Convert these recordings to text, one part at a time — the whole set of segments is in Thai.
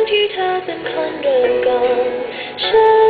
ทั้งที่เธอเป็นคนเริ่มก่อนฉัน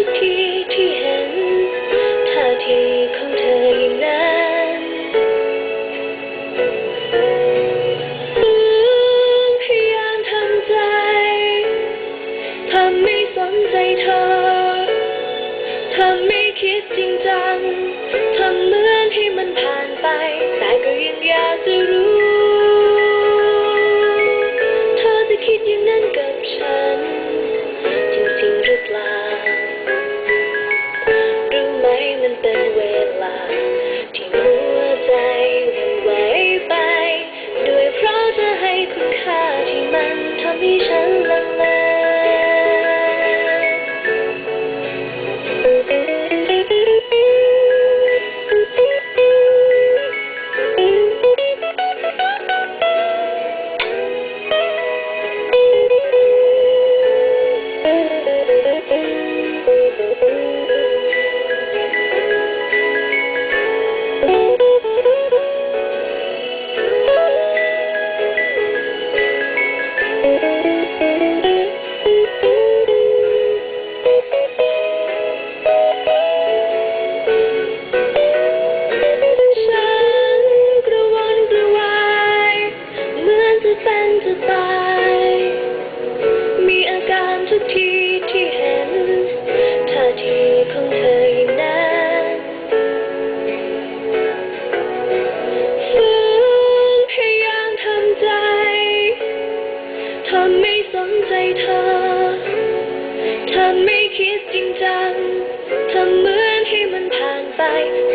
ทุกทีที่เห็นท่าทีของเธออย่างนั้นพยายามทำใจทำไม่สนใจเธอทำไม่คิดจริงจังทำเหมือนให้มันผ่านไป แต่ก็ยังอยากจะ night.